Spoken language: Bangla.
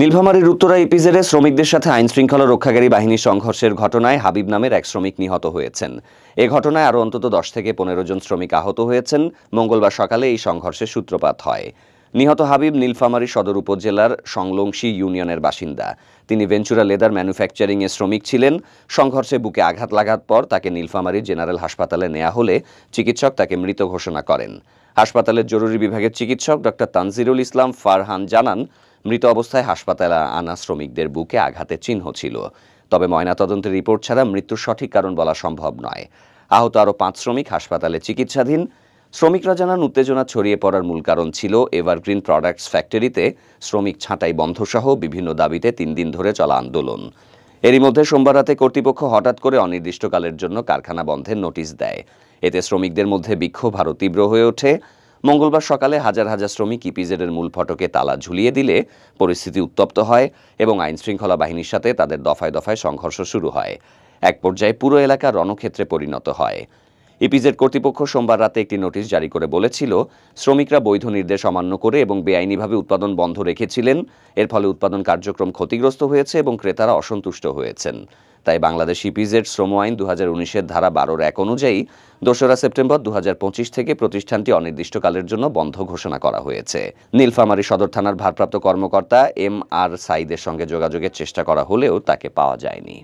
নীলফামারীর উত্তরা ইপিজেডে শ্রমিকদের সাথে আইন শৃঙ্খলা রক্ষাকারী বাহিনীর সংঘর্ষের ঘটনায় হাবিব নামের এক শ্রমিক নিহত হয়েছেন। এ ঘটনায় আরও অন্তত দশ থেকে পনেরো জন শ্রমিক আহত হয়েছেন। মঙ্গলবার সকালে এই সংঘর্ষের সূত্রপাত হয়। নিহত হাবিব নীলফামারী সদর উপজেলার সংলংশী ইউনিয়নের বাসিন্দা। তিনি ভেঞ্চুরা লেদার ম্যানুফ্যাকচারিংয়ে শ্রমিক ছিলেন। সংঘর্ষে বুকে আঘাত লাগার পর তাকে নীলফামারী জেনারেল হাসপাতালে নেওয়া হলে চিকিৎসক তাকে মৃত ঘোষণা করেন। হাসপাতালের জরুরি বিভাগের চিকিৎসক ডক্টর তানজিরুল ইসলাম ফারহান জানান মৃত অবস্থায় হাসপাতালে আনা শ্রমিকদের বুকে আঘাতের চিহ্ন ছিল। তবে ময়নাতদন্তের রিপোর্ট ছাড়া মৃত্যুর সঠিক কারণ বলা সম্ভব নয়। আহত আরও পাঁচ শ্রমিক হাসপাতালে চিকিৎসাধীন। শ্রমিকরা জানান, উত্তেজনা ছড়িয়ে পড়ার মূল কারণ ছিল এভারগ্রিন প্রোডাক্টস ফ্যাক্টরিতে শ্রমিক ছাঁটাই বন্ধসহ বিভিন্ন দাবিতে তিন দিন ধরে চলা আন্দোলন। এরই মধ্যে সোমবার রাতে কর্তৃপক্ষ হঠাৎ করে অনির্দিষ্টকালের জন্য কারখানা বন্ধের নোটিশ দেয়। এতে শ্রমিকদের মধ্যে বিক্ষোভ আরও তীব্র হয়ে ওঠে। মঙ্গলবার সকালে হাজার হাজার শ্রমিক ইপিজেডের মূল ফটকে তালা ঝুলিয়ে দিলে পরিস্থিতি উত্তপ্ত হয় এবং আইন শৃঙ্খলা বাহিনীর সাথে তাদের দফায় দফায় সংঘর্ষ শুরু হয়। এক পর্যায়ে পুরো এলাকা রণক্ষেত্রে পরিণত হয়। ইপিজেড কর্তৃপক্ষ সোমবার রাতে একটি নোটিশ জারি করে বলেছিল, শ্রমিকরা বৈধ নির্দেশ অমান্য করে এবং বেআইনিভাবে উৎপাদন বন্ধ রেখেছিলেন। এর ফলে উৎপাদন কার্যক্রম ক্ষতিগ্রস্ত হয়েছে এবং ক্রেতারা অসন্তুষ্ট হয়েছেন। তাই বাংলাদেশ ইপিজেড শ্রম আইন দু হাজার উনিশের ধারা বারোর এক অনুযায়ী দোসরা সেপ্টেম্বর দু থেকে প্রতিষ্ঠানটি অনির্দিষ্টকালের জন্য বন্ধ ঘোষণা করা হয়েছে। নীলফামারী সদর থানার ভারপ্রাপ্ত কর্মকর্তা এম আর সাইদের সঙ্গে যোগাযোগের চেষ্টা করা হলেও তাকে পাওয়া যায়নি।